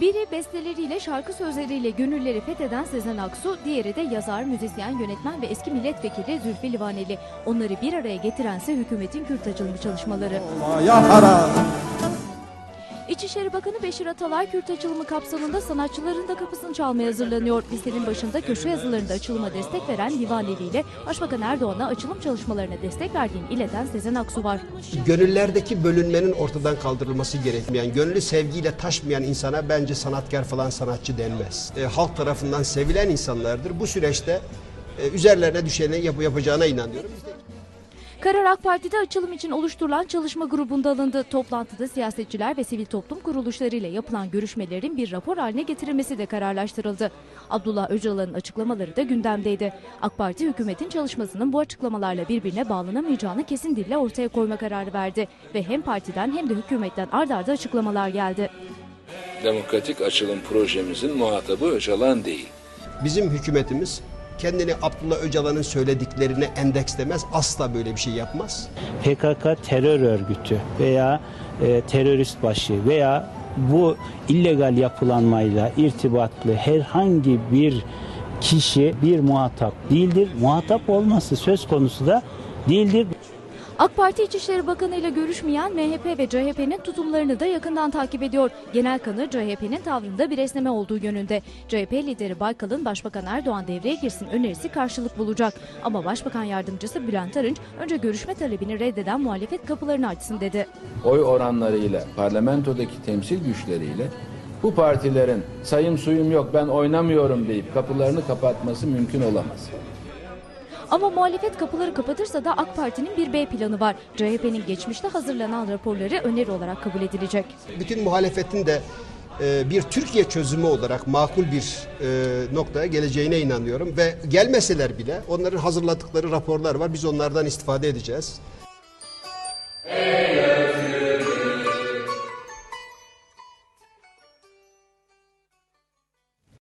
Biri besteleriyle şarkı sözleriyle gönülleri fetheden Sezen Aksu, diğeri de yazar, müzisyen, yönetmen ve eski milletvekili Zülfü Livaneli. Onları bir araya getirense hükümetin Kürt açılımı çalışmaları. İçişleri Bakanı Beşir Atalay Kürt açılımı kapsamında sanatçıların da kapısını çalmaya hazırlanıyor. Listenin başında köşe yazılarında açılıma destek veren Livaneli ile Başbakan Erdoğan'a açılım çalışmalarına destek verdiğini ileten Sezen Aksu var. gönüllerdeki bölünmenin ortadan kaldırılması gerekmeyen, gönlü sevgiyle taşmayan insana bence sanatkar falan sanatçı denmez. E, halk tarafından sevilen insanlardır. Bu süreçte e, üzerlerine düşeni yap- yapacağına inanıyorum. Karar AK Parti'de açılım için oluşturulan çalışma grubunda alındı. Toplantıda siyasetçiler ve sivil toplum kuruluşlarıyla yapılan görüşmelerin bir rapor haline getirilmesi de kararlaştırıldı. Abdullah Öcalan'ın açıklamaları da gündemdeydi. AK Parti hükümetin çalışmasının bu açıklamalarla birbirine bağlanamayacağını kesin dille ortaya koyma kararı verdi. Ve hem partiden hem de hükümetten ard arda açıklamalar geldi. Demokratik açılım projemizin muhatabı Öcalan değil. Bizim hükümetimiz kendini Abdullah Öcalan'ın söylediklerine endekslemez. Asla böyle bir şey yapmaz. PKK terör örgütü veya e, terörist başı veya bu illegal yapılanmayla irtibatlı herhangi bir kişi bir muhatap değildir. Muhatap olması söz konusu da değildir. AK Parti İçişleri Bakanı ile görüşmeyen MHP ve CHP'nin tutumlarını da yakından takip ediyor. Genel kanı CHP'nin tavrında bir esneme olduğu yönünde. CHP lideri Baykal'ın Başbakan Erdoğan devreye girsin önerisi karşılık bulacak. Ama Başbakan Yardımcısı Bülent Arınç önce görüşme talebini reddeden muhalefet kapılarını açsın dedi. oy oranlarıyla, parlamentodaki temsil güçleriyle bu partilerin sayım suyum yok ben oynamıyorum deyip kapılarını kapatması mümkün olamaz. Ama muhalefet kapıları kapatırsa da AK Parti'nin bir B planı var. CHP'nin geçmişte hazırlanan raporları öneri olarak kabul edilecek. Bütün muhalefetin de e, bir Türkiye çözümü olarak makul bir e, noktaya geleceğine inanıyorum ve gelmeseler bile onların hazırladıkları raporlar var. Biz onlardan istifade edeceğiz.